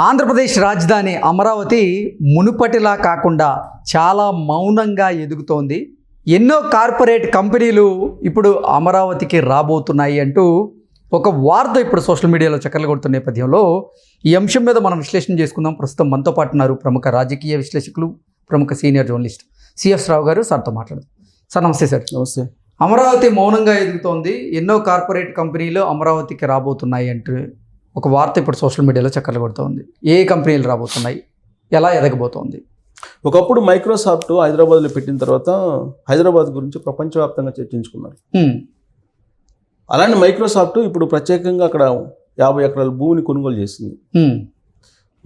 ఆంధ్రప్రదేశ్ రాజధాని అమరావతి మునుపటిలా కాకుండా చాలా మౌనంగా ఎదుగుతోంది. ఎన్నో కార్పొరేట్ కంపెనీలు ఇప్పుడు అమరావతికి రాబోతున్నాయి అంటూ ఒక వార్త ఇప్పుడు సోషల్ మీడియాలో చక్కర్లు కొడుతున్న నేపథ్యంలో ఈ అంశం మీద మనం విశ్లేషణ చేసుకుందాం. ప్రస్తుతం మనతో పాటు ఉన్నారు ప్రముఖ రాజకీయ విశ్లేషకులు ప్రముఖ సీనియర్ జర్నలిస్ట్ సిఎస్ రావు గారు. సార్తో మాట్లాడదాం. సార్ నమస్తే సార్. నమస్తే. అమరావతి మౌనంగా ఎదుగుతోంది. ఎన్నో కార్పొరేట్ కంపెనీలు అమరావతికి రాబోతున్నాయి అంటూ ఒక వార్త ఇప్పుడు సోషల్ మీడియాలో చక్కర్లు కొడుతోంది. ఏ కంపెనీలు రాబోతున్నాయి? ఎలా ఎదగబోతోంది? ఒకప్పుడు మైక్రోసాఫ్ట్ హైదరాబాద్లో పెట్టిన తర్వాత హైదరాబాద్ గురించి ప్రపంచవ్యాప్తంగా చర్చించుకున్నారు. అలాంటి మైక్రోసాఫ్ట్ ఇప్పుడు ప్రత్యేకంగా అక్కడ యాభై ఎకరాల భూమిని కొనుగోలు చేసింది.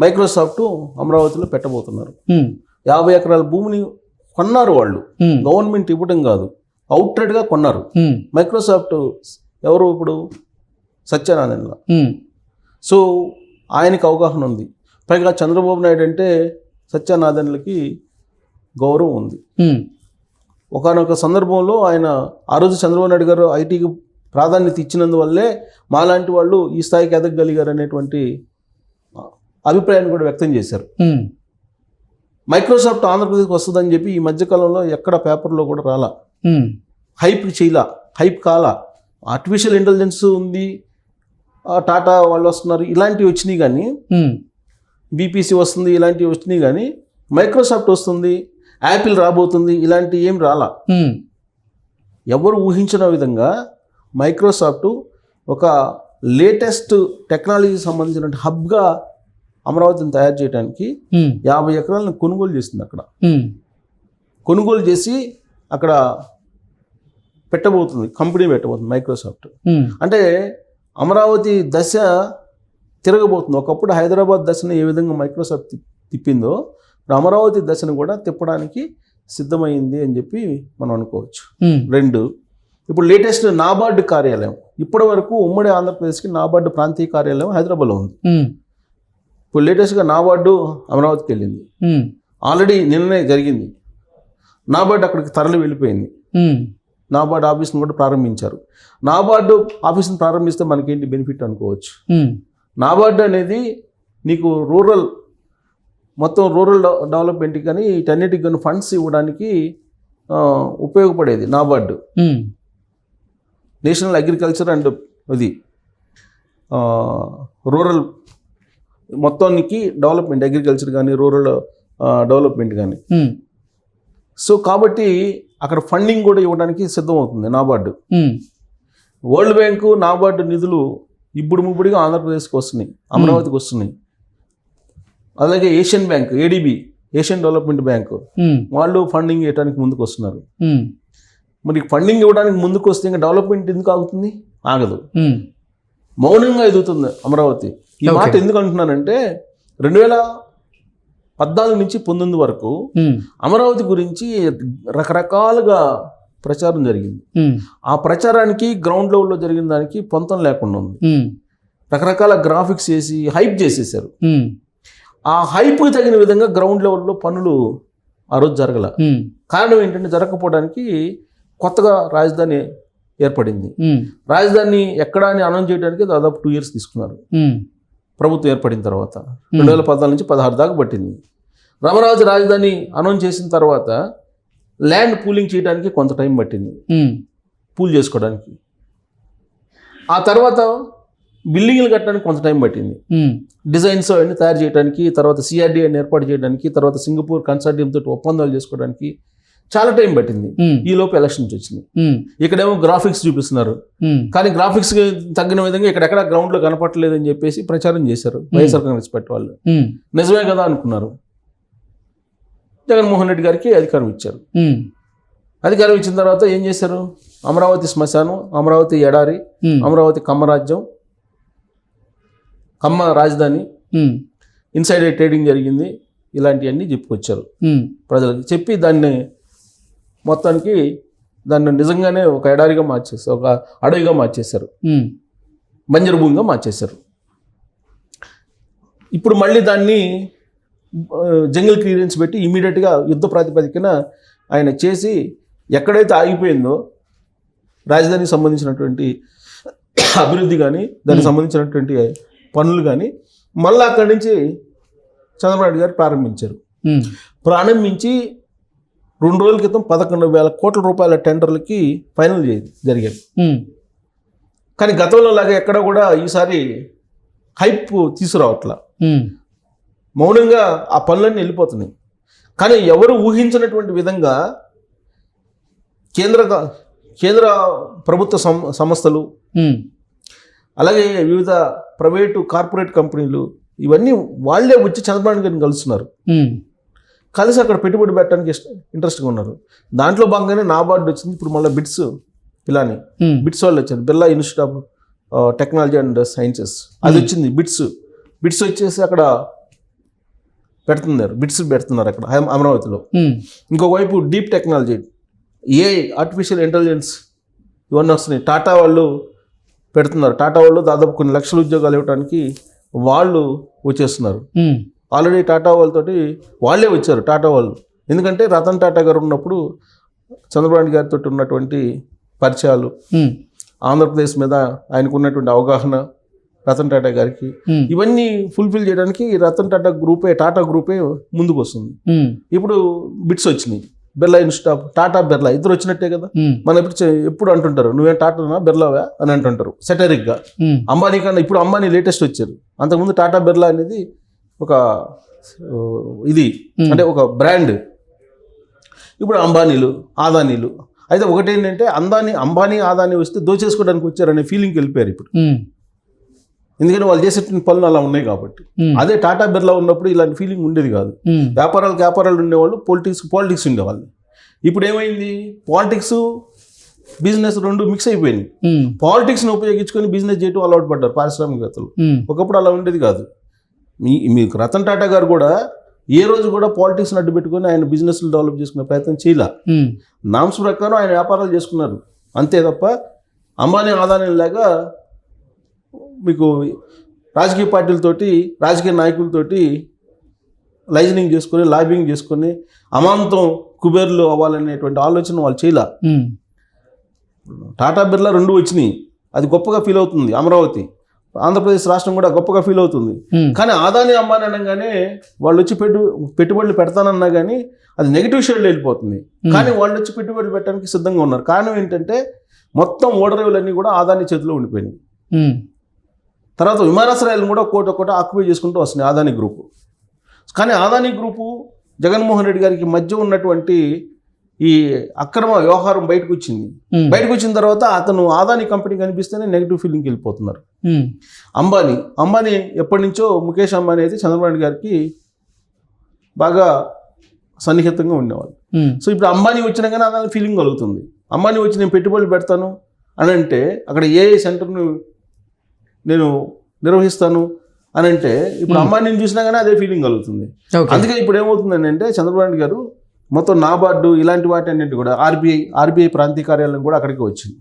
మైక్రోసాఫ్ట్ అమరావతిలో పెట్టబోతున్నారు. యాభై ఎకరాల భూమిని కొన్నారు వాళ్ళు. గవర్నమెంట్ ఇవ్వడం కాదు. అవుట్రేట్గా కొన్నారు. మైక్రోసాఫ్ట్ ఎవరు ఇప్పుడు? సత్యనారాయణ. సో ఆయనకి అవగాహన ఉంది. పైగా చంద్రబాబు నాయుడు అంటే సత్యనారాయణలకి గౌరవం ఉంది. ఒకనొక సందర్భంలో ఆయన ఆ రోజు చంద్రబాబు నాయుడు గారు ఐటీకి ప్రాధాన్యత ఇచ్చినందువల్లే మాలాంటి వాళ్ళు ఈ స్థాయికి ఎదగగలిగారు అనేటువంటి అభిప్రాయాన్ని కూడా వ్యక్తం చేశారు. మైక్రోసాఫ్ట్ ఆంధ్రప్రదేశ్కి వస్తుందని చెప్పి ఈ మధ్యకాలంలో ఎక్కడ పేపర్లో కూడా రాలా. హైప్ చేయలా హైప్ కాలా. ఆర్టిఫిషియల్ ఇంటెలిజెన్స్ ఉంది టాటా వాళ్ళు వస్తున్నారు. ఇలాంటివి వచ్చినాయి కానీ బీపీసీ వస్తుంది ఇలాంటివి వచ్చినాయి కానీ మైక్రోసాఫ్ట్ వస్తుంది యాపిల్ రాబోతుంది ఇలాంటివి ఏం రాలా. ఎవరు ఊహించిన విధంగా మైక్రోసాఫ్ట్ ఒక లేటెస్ట్ టెక్నాలజీకి సంబంధించిన హబ్గా అమరావతిని తయారు చేయడానికి యాభై ఎకరాలను కొనుగోలు చేసింది అక్కడ. కొనుగోలు చేసి అక్కడ పెట్టబోతుంది కంపెనీ పెట్టబోతుంది మైక్రోసాఫ్ట్. అంటే అమరావతి దశ తిరగబోతుంది. ఒకప్పుడు హైదరాబాద్ దశను ఏ విధంగా మైక్రోసాఫ్ట్ తిప్- తిప్పిందో అమరావతి దశను కూడా తిప్పడానికి సిద్ధమైంది అని చెప్పి మనం అనుకోవచ్చు. రెండు ఇప్పుడు లేటెస్ట్ నాబార్డు కార్యాలయం. ఇప్పటి వరకు ఉమ్మడి ఆంధ్రప్రదేశ్కి నాబార్డు ప్రాంతీయ కార్యాలయం హైదరాబాద్లో ఉంది. ఇప్పుడు లేటెస్ట్గా నాబార్డు అమరావతికి వెళ్ళింది. ఆల్రెడీ నిన్ననే జరిగింది. నాబార్డు అక్కడికి తరలి వెళ్ళిపోయింది. నాబార్డు ఆఫీస్ని కూడా ప్రారంభించారు. నాబార్డు ఆఫీస్ని ప్రారంభిస్తే మనకేంటి బెనిఫిట్ అనుకోవచ్చు? నాబార్డు అనేది నీకు రూరల్ మొత్తం రూరల్ డెవ- డెవలప్మెంట్కి కానీ వీటన్నిటికి కానీ ఫండ్స్ ఇవ్వడానికి ఉపయోగపడేది నాబార్డు. నేషనల్ అగ్రికల్చర్ అండ్ ఇది రూరల్ మొత్తానికి డెవలప్మెంట్ అగ్రికల్చర్ కానీ రూరల్ డెవలప్మెంట్ కానీ. సో కాబట్టి అక్కడ ఫండింగ్ కూడా ఇవ్వడానికి సిద్ధమవుతుంది నాబార్డు. వరల్డ్ బ్యాంకు నాబార్డు నిధులు ఇప్పుడు ముప్పుడుగా ఆంధ్రప్రదేశ్కి వస్తున్నాయి అమరావతికి వస్తున్నాయి. అలాగే Asian bank ADB Asian development bank వాళ్ళు ఫండింగ్ ఇవ్వడానికి ముందుకు వస్తున్నారు. హ్మ్, మరి ఫండింగ్ ఇవ్వడానికి ముందుకు వస్తే ఇంకా డెవలప్మెంట్ ఎందుకు ఆగుతుంది? ఆగదు. హ్మ్, మౌనంగా ఎదుగుతుంది అమరావతి. ఈ. మాట ఎందుకు అంటున్నానంటే రెండు వేల పద్నాలుగు నుంచి పంతొమ్మిది వరకు అమరావతి గురించి రకరకాలుగా ప్రచారం జరిగింది. ఆ ప్రచారానికి గ్రౌండ్ లెవెల్లో జరిగిన దానికి పొంతం లేకుండా ఉంది. రకరకాల గ్రాఫిక్స్ వేసి హైప్ చేసేసారు ఆ హైప్కి తగిన విధంగా గ్రౌండ్ లెవెల్లో పనులు ఆ రోజు జరగల. కారణం ఏంటంటే జరగకపోవడానికి కొత్తగా రాజధాని ఏర్పడింది. రాజధాని ఎక్కడ అని అనౌన్స్ చేయడానికి దాదాపు టూ ఇయర్స్ తీసుకున్నారు. ప్రభుత్వం ఏర్పడిన తర్వాత రెండు వేల పద్నాలుగు నుంచి పదహారు దాకా పట్టింది. రామరాజు రాజధాని అనౌన్స్ చేసిన తర్వాత ల్యాండ్ పూలింగ్ చేయడానికి కొంత టైం పట్టింది. పూల్ చేసుకోవడానికి. ఆ తర్వాత బిల్డింగ్లు కట్టడానికి కొంత టైం పట్టింది. డిజైన్స్ అవన్నీ తయారు చేయడానికి తర్వాత సిఆర్డీఐని ఏర్పాటు చేయడానికి తర్వాత సింగపూర్ కన్సార్టియం తోటి ఒప్పందాలు చేసుకోవడానికి చాలా టైం పట్టింది. ఈ లోపు ఎలక్షన్స్ వచ్చినాయి హ్మ్, ఇక్కడేమో గ్రాఫిక్స్ చూపిస్తున్నారు. కానీ గ్రాఫిక్స్ తగ్గిన విధంగా ఇక్కడెక్కడ గ్రౌండ్లో కనపట్లేదని చెప్పేసి ప్రచారం చేశారు వైఎస్ఆర్ కాంగ్రెస్ పార్టీ వాళ్ళు. నిజమే కదా అనుకున్నారు. జగన్మోహన్ రెడ్డి గారికి అధికారం ఇచ్చారు. అధికారం ఇచ్చిన తర్వాత ఏం చేశారు? అమరావతి శ్మశానం అమరావతి ఎడారి అమరావతి కమ్మరాజ్యం కమ్మ రాజధాని ఇన్సైడ్ ట్రేడింగ్ జరిగింది. ఇలాంటివన్నీ చెప్పుకొచ్చారు. ప్రజలకు చెప్పి దాన్ని మొత్తానికి దాన్ని నిజంగానే ఒక ఎడారిగా మార్చేస్తారు ఒక అడవిగా మార్చేశారు. హ్మ్, బంజరు భూమిగా మార్చేశారు. ఇప్పుడు మళ్ళీ దాన్ని జంగిల్ క్లియరెన్స్ పెట్టి ఇమీడియట్గా యుద్ధ ప్రాతిపదికన ఆయన చేసి ఎక్కడైతే ఆగిపోయిందో రాజధానికి సంబంధించినటువంటి అభివృద్ధి కానీ దానికి సంబంధించినటువంటి పనులు కానీ మళ్ళీ అక్కడి నుంచి చంద్రబాబు నాయుడు గారు ప్రారంభించారు. ప్రారంభించి రెండు రోజుల క్రితం పదకొండు వేల కోట్ల రూపాయల టెండర్లకి ఫైనల్ జరిగాయి. కానీ గతంలో లాగా ఎక్కడ కూడా ఈసారి హైప్ తీసుకురావట్లా. మౌనంగా ఆ పనులన్నీ వెళ్ళిపోతున్నాయి. కానీ ఎవరు ఊహించినటువంటి విధంగా కేంద్ర కేంద్ర ప్రభుత్వ సంస్థలు అలాగే వివిధ ప్రైవేటు కార్పొరేట్ కంపెనీలు ఇవన్నీ వాళ్ళే వచ్చి చంద్రబాబు గారిని కలుస్తున్నారు. కలిసి అక్కడ పెట్టుబడి పెట్టడానికి ఇష్ట ఇంట్రెస్ట్గా ఉన్నారు. దాంట్లో భాగంగానే నాబార్డు వచ్చింది. ఇప్పుడు మళ్ళీ బిట్స్ ఉమ్, బిట్స్ వాళ్ళు వచ్చారు. Birla institute of technology and sciences అది వచ్చింది బిట్స్. బిట్స్ వచ్చేసి అక్కడ పెడుతున్నారు. బిట్స్ పెడుతున్నారు అక్కడ అమ- అమరావతిలో. ఇంకోవైపు డీప్ టెక్నాలజీ. ఏ ఆర్టిఫిషియల్ ఇంటెలిజెన్స్ ఇవన్నీ వస్తున్నాయి. టాటా వాళ్ళు పెడుతున్నారు. టాటా వాళ్ళు దాదాపు కొన్ని లక్షల ఉద్యోగాలు ఇవ్వడానికి వాళ్ళు వచ్చేస్తున్నారు. ఆల్రెడీ టాటా వాళ్ళతోటి వాళ్ళే వచ్చారు టాటా వాళ్ళు. ఎందుకంటే రతన్ టాటా గారు ఉన్నప్పుడు చంద్రబాబు గారితో ఉన్నటువంటి పరిచయాలు ఆంధ్రప్రదేశ్ మీద ఆయనకు ఉన్నటువంటి అవగాహన రతన్ టాటా గారికి ఇవన్నీ ఫుల్ఫిల్ చేయడానికి రతన్ టాటా గ్రూపే టాటా గ్రూపే ముందుకు వస్తుంది ఇప్పుడు బిట్స్ వచ్చినాయి. బిర్లా ఆఫ్ టాటా బిర్లా ఇద్దరు వచ్చినట్టే కదా? మన ఎప్పుడు ఎప్పుడు అంటుంటారు నువ్వేం టాటానా బిర్లావా అని అంటుంటారు సెటరిక్గా అంబానీ కన్నా ఇప్పుడు అంబానీ లేటెస్ట్ వచ్చారు. అంతకుముందు టాటా బిర్లా అనేది ఒక ఇది. అంటే ఒక బ్రాండ్. ఇప్పుడు అంబానీలు ఆదానీలు. అయితే ఒకటి ఏంటంటే అందాని అంబానీ ఆదాని వస్తే దోచేసుకోవడానికి వచ్చారనే ఫీలింగ్కి వెళ్ళిపోయారు ఇప్పుడు. ఎందుకంటే వాళ్ళు చేసే పనులు అలా ఉన్నాయి కాబట్టి. అదే టాటా బిర్లా ఉన్నప్పుడు ఇలాంటి ఫీలింగ్ ఉండేది కాదు. వ్యాపారాలు వ్యాపారాలు ఉండేవాళ్ళు పొలిటిక్స్ పాలిటిక్స్ ఉండేవాళ్ళు. ఇప్పుడు ఏమైంది? పాలిటిక్స్ బిజినెస్ రెండు మిక్స్ అయిపోయింది పాలిటిక్స్ని ఉపయోగించుకొని బిజినెస్ చేయడం అలవాటు పడ్డారు పారిశ్రామికవేత్తలు. ఒకప్పుడు అలా ఉండేది కాదు. మీ మీకు రతన్ టాటా గారు కూడా ఏ రోజు కూడా పాలిటిక్స్ని అడ్డు పెట్టుకొని ఆయన బిజినెస్లు డెవలప్ చేసుకునే ప్రయత్నం చేయలే. నామ్స్ ప్రకారం ఆయన వ్యాపారాలు చేసుకున్నారు. అంతే తప్ప అంబానీ ఆదాని లాగా మీకు రాజకీయ పార్టీలతోటి రాజకీయ నాయకులతోటి లైజనింగ్ చేసుకొని లాబింగ్ చేసుకొని అమాంతం కుబేర్లు అవ్వాలనేటువంటి ఆలోచన వాళ్ళు చేయలే. టాటా బిర్లా రెండు వచ్చినాయి. అది గొప్పగా ఫీల్ అవుతుంది అమరావతి. ఆంధ్రప్రదేశ్ రాష్ట్రం కూడా గొప్పగా ఫీల్ అవుతుంది. ఉమ్, కానీ ఆదాని అమ్మాని అనగానే వాళ్ళు వచ్చి పెట్టు పెట్టుబడులు పెడతానన్నా కానీ అది నెగిటివ్ షేడ్లో వెళ్ళిపోతుంది. కానీ వాళ్ళు వచ్చి పెట్టుబడులు పెట్టడానికి సిద్ధంగా ఉన్నారు. కారణం ఏంటంటే మొత్తం ఓడరేవులన్నీ కూడా ఆదాని చేతిలో ఉండిపోయినాయి. ఉమ్, తర్వాత విమానాశ్రయాలను కూడా కోట కోట ఆక్యుపై చేసుకుంటూ వస్తున్నాయి ఆదాని గ్రూపు. కానీ ఆదాని గ్రూపు జగన్మోహన్ రెడ్డి గారికి మధ్య ఉన్నటువంటి ఈ అక్రమ వ్యవహారం బయటకు వచ్చింది. బయటకు వచ్చిన తర్వాత అతను ఆదాని కంపెనీ కనిపిస్తేనే నెగిటివ్ ఫీలింగ్కి వెళ్ళిపోతున్నారు. అంబానీ అంబానీ ఎప్పటి నుంచో ముఖేష్ అంబానీ అయితే చంద్రబాబు గారికి బాగా సన్నిహితంగా ఉండేవాళ్ళు. సో ఇప్పుడు అంబానీ వచ్చినా కానీ అదాని ఫీలింగ్ కలుగుతుంది. అంబానీ వచ్చి నేను పెట్టుబడులు పెడతాను అని అంటే అక్కడ ఏ ఏ సెంటర్ను నేను నిర్వహిస్తాను అని అంటే ఇప్పుడు అంబానీని చూసినా కానీ అదే ఫీలింగ్ కలుగుతుంది. అందుకే ఇప్పుడు ఏమవుతుందని అంటే చంద్రబాబు గారు మొత్తం నాబార్డు ఇలాంటి వాటి అన్నింటి కూడా ఆర్బీఐ ఆర్బీఐ ప్రాంతీయ కార్యాలయం కూడా అక్కడికి వచ్చింది.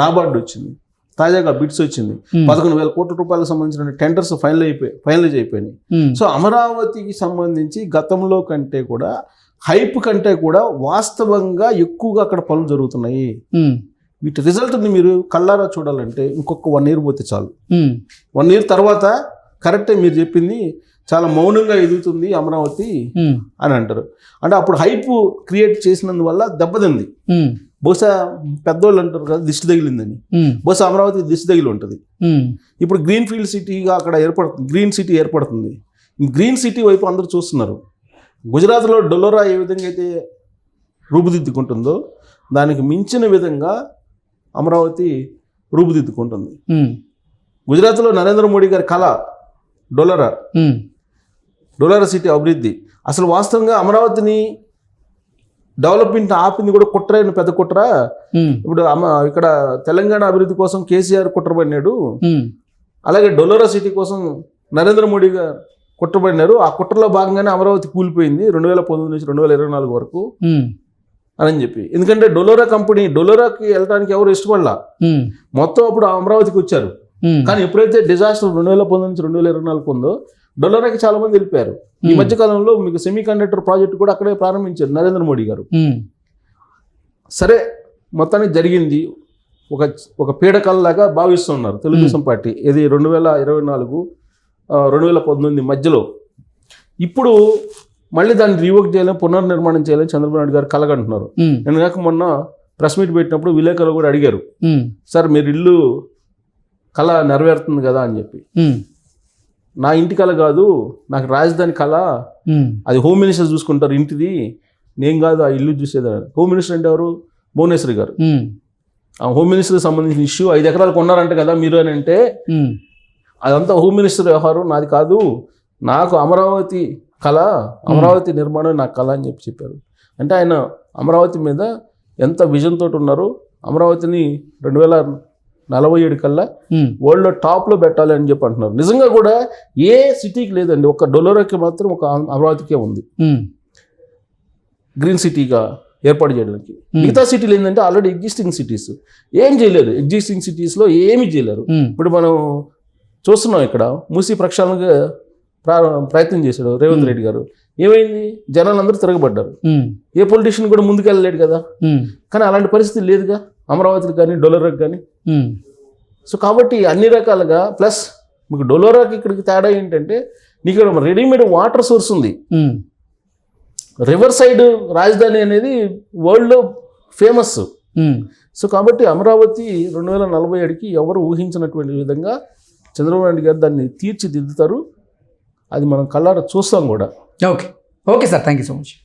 నాబార్డు వచ్చింది. తాజాగా బిట్స్ వచ్చింది. పదకొండు వేల కోట్ల రూపాయలకు సంబంధించిన టెండర్స్ ఫైనల్ అయిపోయి ఫైనలైజ్ అయిపోయినాయి. సో అమరావతికి సంబంధించి గతంలో కంటే కూడా హైప్ కంటే కూడా వాస్తవంగా ఎక్కువగా అక్కడ పనులు జరుగుతున్నాయి. వీటి రిజల్ట్ని మీరు కళ్ళారా చూడాలంటే ఇంకొక వన్ ఇయర్ పోతే చాలు. వన్ ఇయర్ తర్వాత కరెక్టే మీరు చెప్పింది చాలా మౌనంగా ఎదుగుతుంది అమరావతి అని అంటారు. అంటే అప్పుడు హైప్ క్రియేట్ చేసినందువల్ల దెబ్బతింది. బహుశా పెద్దోళ్ళు అంటారు కదా దిష్టి తగిలిందని. బహుశా అమరావతి దిశ తగిలి ఉంటుంది. ఇప్పుడు గ్రీన్ ఫీల్డ్ సిటీగా అక్కడ ఏర్పడుతుంది గ్రీన్ సిటీ ఏర్పడుతుంది. గ్రీన్ సిటీ వైపు అందరూ చూస్తున్నారు. గుజరాత్లో డొలోరా ఏ విధంగా అయితే రూపుదిద్దుకుంటుందో దానికి మించిన విధంగా అమరావతి రూపుదిద్దుకుంటుంది. గుజరాత్లో నరేంద్ర మోడీ గారి కళ డొలరా. డొలరా సిటీ అభివృద్ధి. అసలు వాస్తవంగా అమరావతిని డెవలప్మెంట్ ఆపింది కూడా కుట్రైన పెద్ద కుట్ర. ఇప్పుడు ఇక్కడ తెలంగాణ అభివృద్ధి కోసం కేసీఆర్ కుట్రబడినాడు అలాగే డొలోరా సిటీ కోసం నరేంద్ర మోడీ గారు కుట్రబడినారు ఆ కుట్రలో భాగంగానే అమరావతి కూలిపోయింది రెండు వేల పంతొమ్మిది నుంచి రెండు వేల ఇరవై నాలుగు వరకు అని చెప్పి. ఎందుకంటే డొలోరా కంపెనీ డొలోరాకి వెళ్ళడానికి ఎవరు ఇష్టపడలా. మొత్తం అప్పుడు అమరావతికి వచ్చారు. కానీ ఎప్పుడైతే డిజాస్టర్ రెండు వేల పంతొమ్మిది నుంచి రెండు వేల ఇరవై నాలుగు ఉందో డొలోరాకి చాలా మంది వెళ్ళిపోయారు. ఈ మధ్య కాలంలో మీకు సెమీ కండక్టర్ ప్రాజెక్ట్ కూడా అక్కడే ప్రారంభించారు నరేంద్ర మోడీ గారు. సరే మొత్తానికి జరిగింది. ఒక ఒక పీడకల్లాగా భావిస్తున్నారు తెలుగుదేశం పార్టీ. ఇది రెండు వేల ఇరవై నాలుగు రెండు వేల పంతొమ్మిది మధ్యలో. ఇప్పుడు మళ్ళీ దాన్ని రివోక్ చేయాలని పునర్నిర్మాణం చేయాలని చంద్రబాబు నాయుడు గారు కలగంటున్నారు. నేను కాక మొన్న ప్రెస్ మీట్ పెట్టినప్పుడు విలేకరులు కూడా అడిగారు. సార్ మీరు ఇల్లు కళ నెరవేరుతుంది కదా అని చెప్పి. నా ఇంటి కళ కాదు నాకు రాజధాని కళ. అది హోమ్ మినిస్టర్ చూసుకుంటారు ఇంటిది. నేను కాదు ఆ ఇల్లు చూసేది. హోమ్ మినిస్టర్ అంటే ఎవరు? భువనేశ్వరి గారు. ఆ హోమ్ మినిస్టర్కి సంబంధించిన ఇష్యూ ఐదు ఎకరాలు కొన్నారంట కదా మీరు అని అంటే అదంతా హోమ్ మినిస్టర్ వ్యవహారం నాది కాదు. నాకు అమరావతి కళ అమరావతి నిర్మాణం నా కళ అని చెప్పి చెప్పారు. అంటే ఆయన అమరావతి మీద ఎంత విజన్ తోటి ఉన్నారు? అమరావతిని రెండు వేల నలభై ఏడు కల్లా వరల్డ్లో టాప్లో పెట్టాలి అని చెప్పి అంటున్నారు. నిజంగా కూడా ఏ సిటీకి లేదండి ఒక డొలోరాకి మాత్రం ఒక అమరావతికే ఉంది. గ్రీన్ సిటీగా ఏర్పాటు చేయడానికి. మిగతా సిటీలు ఏంటంటే ఆల్రెడీ ఎగ్జిస్టింగ్ సిటీస్ ఏం చేయలేరు. ఎగ్జిస్టింగ్ సిటీస్లో ఏమీ చేయలేరు. ఇప్పుడు మనం చూస్తున్నాం ఇక్కడ మూసి ప్రక్షాళనగా ప్రా ప్రయత్నం చేశాడు రేవంత్ రెడ్డి గారు. ఏమైంది? జనాలందరూ తిరగబడ్డారు. ఏ పొలిటీషియన్ కూడా ముందుకెళ్ళలేడు కదా. కానీ అలాంటి పరిస్థితి లేదుగా? అమరావతికి కానీ డొలరాకి కానీ. సో కాబట్టి అన్ని రకాలుగా ప్లస్ మీకు డొలోరాకి ఇక్కడికి తేడా ఏంటంటే నీకు ఇక్కడ రెడీమేడ్ వాటర్ సోర్స్ ఉంది. రివర్ సైడ్ రాజధాని అనేది వరల్డ్లో ఫేమస్. సో కాబట్టి అమరావతి రెండు వేల నలభై ఏడుకి ఎవరు ఊహించినటువంటి విధంగా చంద్రబాబు నాయుడు గారు దాన్ని తీర్చిదిద్దుతారు అది మనం కళ్ళారా చూస్తాం కూడా. Okay. Okay sir thank you so much.